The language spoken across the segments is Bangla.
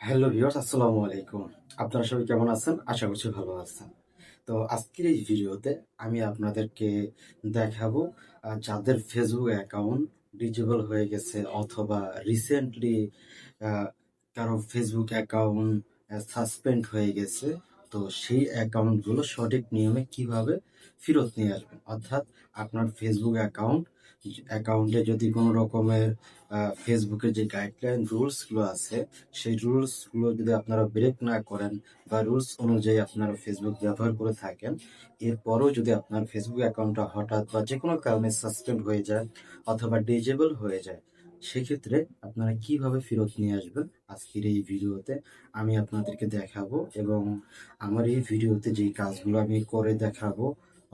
হ্যালো ভিউয়ার্স, আসসালামু আলাইকুম। আপনারা সবাই কেমন আছেন? আশা করছি ভালো আছেন। তো আজকের এই ভিডিওতে আমি আপনাদেরকে দেখাবো যাদের ফেসবুক অ্যাকাউন্ট ডিজেবল হয়ে গেছে অথবা রিসেন্টলি কারও ফেসবুক অ্যাকাউন্ট সাসপেন্ড হয়ে গেছে, তো সেই অ্যাকাউন্টগুলো সঠিক নিয়মে কীভাবে ফেরত নিয়ে আসবেন? অর্থাৎ আপনার ফেসবুক অ্যাকাউন্ট অ্যাকাউন্টে যদি কোনো রকমের ফেসবুকের যে গাইডলাইন রুলসগুলো আছে, সেই রুলসগুলো যদি আপনারা ব্রেক না করেন বা রুলস অনুযায়ী আপনারা ফেসবুক ব্যবহার করে থাকেন, এরপরও যদি আপনার ফেসবুক অ্যাকাউন্টটা হঠাৎ বা যে কোনো কারণে সাসপেন্ড হয়ে যায় অথবা ডিজেবল হয়ে যায়, সেক্ষেত্রে আপনারা কীভাবে ফেরত নিয়ে আসবেন আজকের এই ভিডিওতে আমি আপনাদেরকে দেখাবো এবং আমার এই ভিডিওতে যেই কাজগুলো আমি করে দেখাবো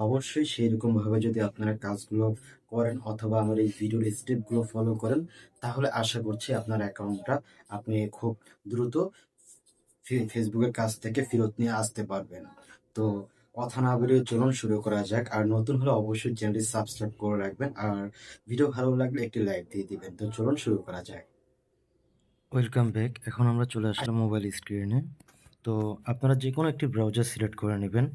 অবশ্যই সেই রকম ভাবে যদি আপনারা কাজগুলো করেন অথবা আমার এই ভিডিওর স্টেপগুলো ফলো করেন, তাহলে আশা করছি আপনার অ্যাকাউন্টটা আপনি খুব দ্রুত ফেসবুকের কাছ থেকে ফেরত নিয়ে আসতে পারবেন। তো কথা না বেরিয়ে চলুন, শুরু করা যাক। আর নতুন হলে অবশ্যই চ্যানেলটি সাবস্ক্রাইব করে রাখবেন আর ভিডিও ভালো লাগলে একটি লাইক দিয়ে দিবেন। তো চলুন, শুরু করা যাক। ওয়েলকাম ব্যাক এখন আমরা চলে আসলাম মোবাইল স্ক্রিনে তো আপনারা যে কোনো একটি ব্রাউজার সিলেক্ট করে নেবেন।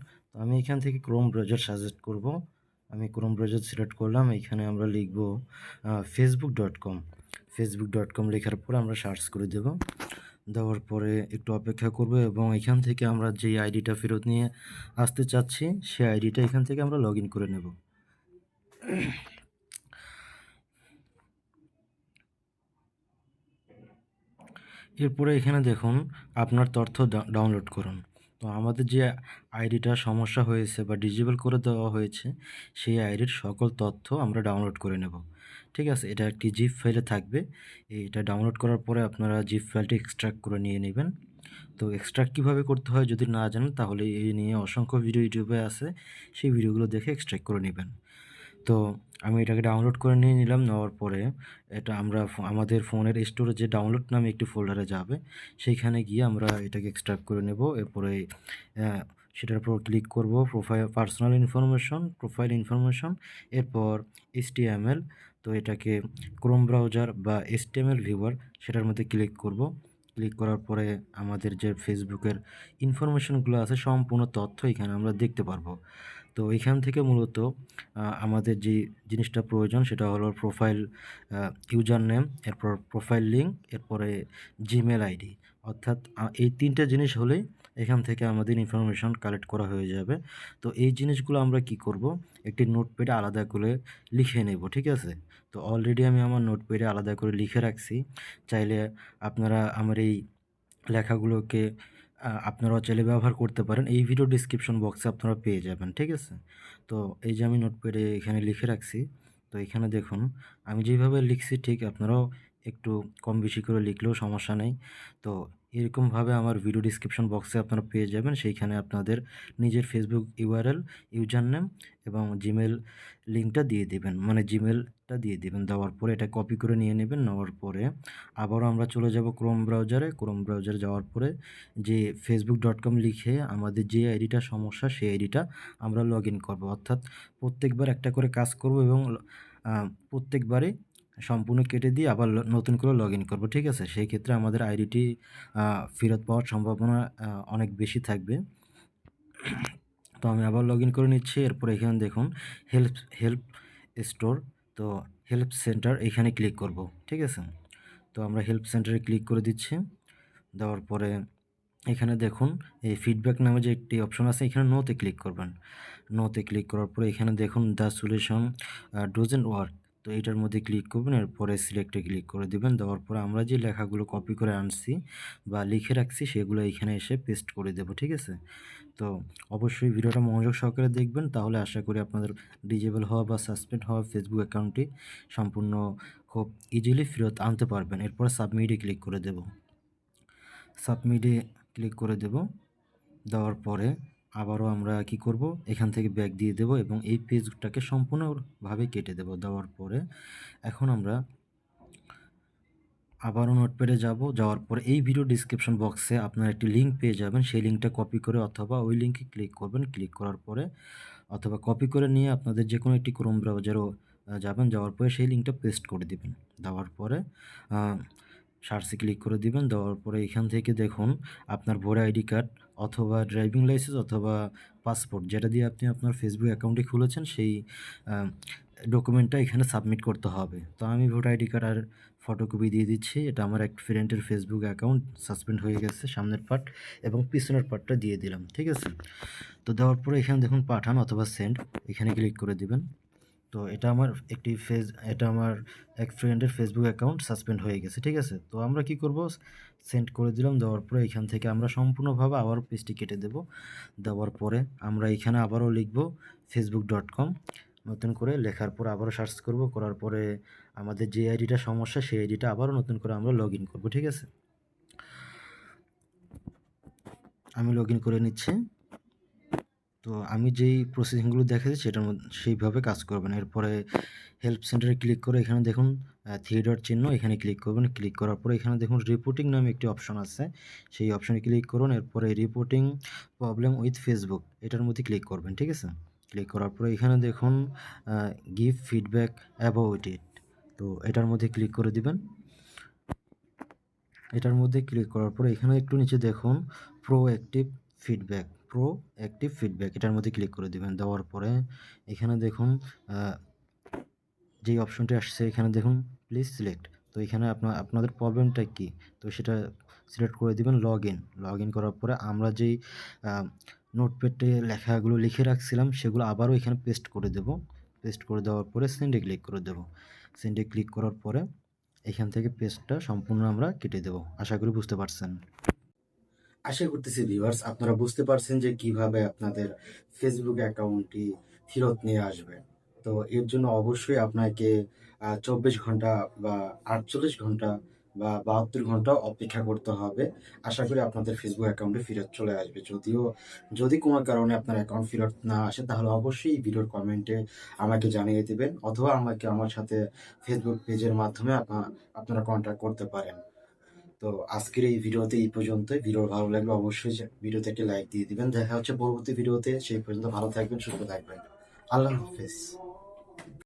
আমি এখান থেকে ক্রোম ব্রাউজার সাজেস্ট করব। আমি ক্রোম ব্রাউজার সিলেক্ট করলাম, এখানে আমরা লিখব Facebook dot com Facebook dot com লেখার পরে আমরা সার্চ করে দেব। দেওয়ার পরে একটু অপেক্ষা করব এবং এখান থেকে আমরা যেই আইডিটা ফেরত নিয়ে আসতে চাচ্ছি সেই আইডিটা এখান থেকে আমরা লগ করে নেব। এরপরে এখানে দেখুন, আপনার তথ্য ডাউনলোড করুন। তো আমাদের যে আইডিটা সমস্যা হয়েছে বা ডিজেবল করে দেওয়া হয়েছে, সেই আইডির সকল তথ্য আমরা ডাউনলোড করে নেব। ঠিক আছে? এটা একটি জিপ ফাইলে থাকবে। এটা ডাউনলোড করার পরে আপনারা জিপ ফাইলটি এক্সট্রাক্ট করে নিয়ে নেবেন। তো এক্সট্রাক্ট কীভাবে করতে হয় যদি না জানেন, তাহলে এই নিয়ে অসংখ্য ভিডিও ইউটিউবে আছে। সেই ভিডিওগুলো দেখে এক্সট্রাক্ট করে নেবেন। তো আমি এটাকে ডাউনলোড করে নিয়ে নিলাম, নেওয়ার পরে এটা আমরা আমাদের ফোনের স্টোরেজে ডাউনলোড নামে একটি ফোল্ডারে যাবে, সেইখানে গিয়ে আমরা এটাকে এক্সট্রাক্ট করে নেব। এরপরে সেটার উপর ক্লিক করব profile personal information profile information এরপর এইচটিএমএল তো এটাকে ক্রোম ব্রাউজার বা এইচটিএমএল ভিউয়ার সেটার মধ্যে ক্লিক করব। ক্লিক করার পরে আমাদের যে ফেসবুকের ইনফরমেশনগুলো আছে, সম্পূর্ণ তথ্য এখানে আমরা দেখতে পারব। তো এখান থেকে মূলত আমাদের যে জিনিসটা প্রয়োজন সেটা হলো প্রোফাইল ইউজার নেম এরপর প্রোফাইল লিঙ্ক এরপরে জিমেল আইডি অর্থাৎ এই তিনটে জিনিস হলেই এখান থেকে আমাদের ইনফরমেশন কালেক্ট করা হয়ে যাবে। তো এই জিনিসগুলো আমরা কি করব? একটি নোটপ্যাডে আলাদা করে লিখে নেব, ঠিক আছে? তো অলরেডি আমি আমার নোটপ্যাডে আলাদা করে লিখে রাখছি। চাইলে আপনারা আমার এই লেখাগুলোকে আপনারাও চাইলে ব্যবহার করতে পারেন। এই ভিডিও ডিসক্রিপশন বক্সে আপনারা পেয়ে যাবেন, ঠিক আছে? তো এই যে আমি নোটপ্যাডে এখানে লিখে রাখছি, তো এখানে দেখুন, আমি যেভাবে লিখছি, ঠিক আপনারাও একটু কম বেশি করে লিখলেও সমস্যা নেই। তো এরকমভাবে আমার ভিডিও ডিসক্রিপশন বক্সে আপনারা পেয়ে যাবেন। সেইখানে আপনাদের নিজের ফেসবুক ইউআরএল ইউজার নেম এবং জিমেল লিঙ্কটা দিয়ে দিবেন। মানে জিমেলটা দিয়ে দিবেন। দেওয়ার পরে এটা কপি করে নিয়ে নেবেন। নেওয়ার পরে আবারও আমরা চলে যাব ক্রোম ব্রাউজারে ক্রোম ব্রাউজারে যাওয়ার পরে যে ফেসবুক ডট কম লিখে আমাদের যে আইডিটা সমস্যা সেই আইডিটা আমরা লগ ইন করব। অর্থাৎ প্রত্যেকবার একটা করে কাজ করব এবং আহ, প্রত্যেকবারে সম্পূর্ণ কেটে দিয়ে আবার নতুন করে লগ ইন করব, ঠিক আছে? সেই ক্ষেত্রে আমাদের আইডিটি ফেরত পাওয়ার সম্ভাবনা অনেক বেশি থাকবে। তো আমি আবার লগ ইন করে নিচ্ছি। এরপর এখানে দেখুন হেল্প হেল্প স্টোর তো হেল্প সেন্টার এখানে ক্লিক করব, ঠিক আছে? তো আমরা হেল্প সেন্টারে ক্লিক করে দিচ্ছি। দেওয়ার পরে এখানে দেখুন, এই ফিডব্যাক নামে যে একটি অপশন আছে, এখানে নোতে ক্লিক করবেন। নোতে ক্লিক করার পরে এখানে দেখুন দ্য সলিউশন ডোজেন্ট ওয়ার্ক তো এটার মধ্যে ক্লিক করবেন, এরপরে সিলেক্টে ক্লিক করে দেবেন। দেওয়ার পরে আমরা যে লেখাগুলো কপি করে আনছি বা লিখে রাখছি, সেগুলো এখানে এসে পেস্ট করে দেবো, ঠিক আছে? তো অবশ্যই ভিডিওটা মনোযোগ সহকারে দেখবেন। তাহলে আশা করি আপনাদের ডিজেবল হওয়া বা সাসপেন্ড হওয়া ফেসবুক অ্যাকাউন্টটি সম্পূর্ণ খুব ইজিলি ফেরত আনতে পারবেন। এরপরে সাবমিটে ক্লিক করে দেব। সাবমিটে ক্লিক করে দেব। দেওয়ার পরে আবারও আমরা কি করব? এখান থেকে ব্যাক দিয়ে দেব এবং এই পেজটাকে সম্পূর্ণভাবে কেটে দেব দেওয়ার পরে। এখন আমরা আবারও নোটপ্যাডে যাব। যাওয়ার পরে এই ভিডিও ডিসক্রিপশন বক্সে আপনার একটি লিঙ্ক পেয়ে যাবেন। সেই লিঙ্কটা কপি করে অথবা ওই লিঙ্কে ক্লিক করবেন। ক্লিক করার পরে অথবা কপি করে নিয়ে আপনাদের যে কোনো একটি ক্রোম ব্রাউজারও যাবেন। যাওয়ার পরে সেই লিঙ্কটা পেস্ট করে দিবেন। দেওয়ার পরে সার্চে ক্লিক করে দিবেন। দেওয়ার পরে এখান থেকে দেখুন আপনার ভোটার আইডি কার্ড অথবা ড্রাইভিং লাইসেন্স অথবা পাসপোর্ট, যেটা দিয়ে আপনি আপনার ফেসবুক অ্যাকাউন্টটি খুলেছেন, সেই ডকুমেন্টটা এখানে সাবমিট করতে হবে। তো আমি ভোটার আইডি কার্ড আর ফটোকপি দিয়ে দিচ্ছি। এটা আমার এক ফ্রেন্ডের ফেসবুক অ্যাকাউন্ট সাসপেন্ড হয়ে গেছে সামনের পার্ট এবং পিছনের পার্টটা দিয়ে দিলাম, ঠিক আছে? তো দেওয়ার পরে এখানে দেখুন পাঠান অথবা সেন্ড এখানে ক্লিক করে দিবেন। তো এটা আমার একটি ফেস, এটা আমার এক ফ্রেন্ডের ফেসবুক অ্যাকাউন্ট সাসপেন্ড হয়ে গেছে, ঠিক আছে? তো আমরা কি করব? সেন্ড করে দিলাম, দেওয়ার পরে এখান থেকে আমরা সম্পূর্ণভাবে আবারও পেজটি কেটে দেব। দেওয়ার পরে আমরা এখানে আবারও লিখব ফেসবুক ডট কম নতুন করে লেখার পর আবারও সার্চ করব, করার পরে আমাদের যে আইডিটা সমস্যা, সেই আইডিটা আবারও নতুন করে আমরা লগ ইন করব, ঠিক আছে? আমি লগ ইন করে নিচ্ছি। তো আমি যেই প্রসেসিংগুলো দেখাচ্ছি সেটার মধ্যে সেইভাবে কাজ করবেন। এরপরে হেল্প সেন্টারে ক্লিক করে এখানে দেখুন থ্রি ডট চিহ্ন এখানে ক্লিক করবেন। ক্লিক করার পরে এখানে দেখুন রিপোর্টিং নামে একটি অপশন আছে। সেই অপশনে ক্লিক করুন। এরপরে রিপোর্টিং প্রবলেম উইথ ফেসবুক এটার মধ্যে ক্লিক করবেন, ঠিক আছে? ক্লিক করার পরে এখানে দেখুন গিভ ফিডব্যাক অ্যাবাউট ইট তো এটার মধ্যে ক্লিক করে দিবেন। এটার মধ্যে ক্লিক করার পরে এখানে একটু নিচে দেখুন proactive feedback proactive feedback এটার মধ্যে ক্লিক করে দিবেন। দেওয়ার পরে এখানে দেখুন যেই অপশনটি আসছে, এখানে দেখুন প্লিজ সিলেক্ট তো এখানে আপনার আপনাদের প্রবলেমটা কি? তো সেটা সিলেক্ট করে দিবেন লগ ইন লগ ইন করার পরে আমরা যেই নোটপ্যাডে লেখাগুলো লিখে রাখছিলাম, সেগুলো আবারও এখানে পেস্ট করে দেব। পেস্ট করে দেওয়ার পরে সেন্ডে ক্লিক করে দেব। সেন্ডে ক্লিক করার পরে এখান থেকে পেস্টটা সম্পূর্ণ আমরা কেটে দেব। আশা করি বুঝতে পারছেন। আশা করতেছি ভিউয়ার্স আপনারা বুঝতে পারছেন যে কীভাবে আপনাদের ফেসবুক অ্যাকাউন্টটি ফেরত নিয়ে আসবে। তো এর জন্য অবশ্যই আপনাকে চব্বিশ ঘণ্টা বা আটচল্লিশ ঘণ্টা বা বাহাত্তর ঘণ্টা অপেক্ষা করতে হবে। আশা করি আপনাদের ফেসবুক অ্যাকাউন্টে ফেরত চলে আসবে। যদিও, যদি কোনো কারণে আপনার অ্যাকাউন্ট ফেরত না আসে, তাহলে অবশ্যই এই ভিডিওর কমেন্টে আমাকে জানিয়ে দেবেন, অথবা আমাকে আমার সাথে ফেসবুক পেজের মাধ্যমে আপনারা কন্ট্যাক্ট করতে পারেন। তো আজকের এই ভিডিওতে এই পর্যন্ত ভিডিও ভালো লাগলে অবশ্যই ভিডিওতে একটি লাইক দিয়ে দিবেন। দেখা হচ্ছে পরবর্তী ভিডিওতে। সেই পর্যন্ত ভালো থাকবেন, সুস্থ থাকবেন। আল্লাহ হাফেজ।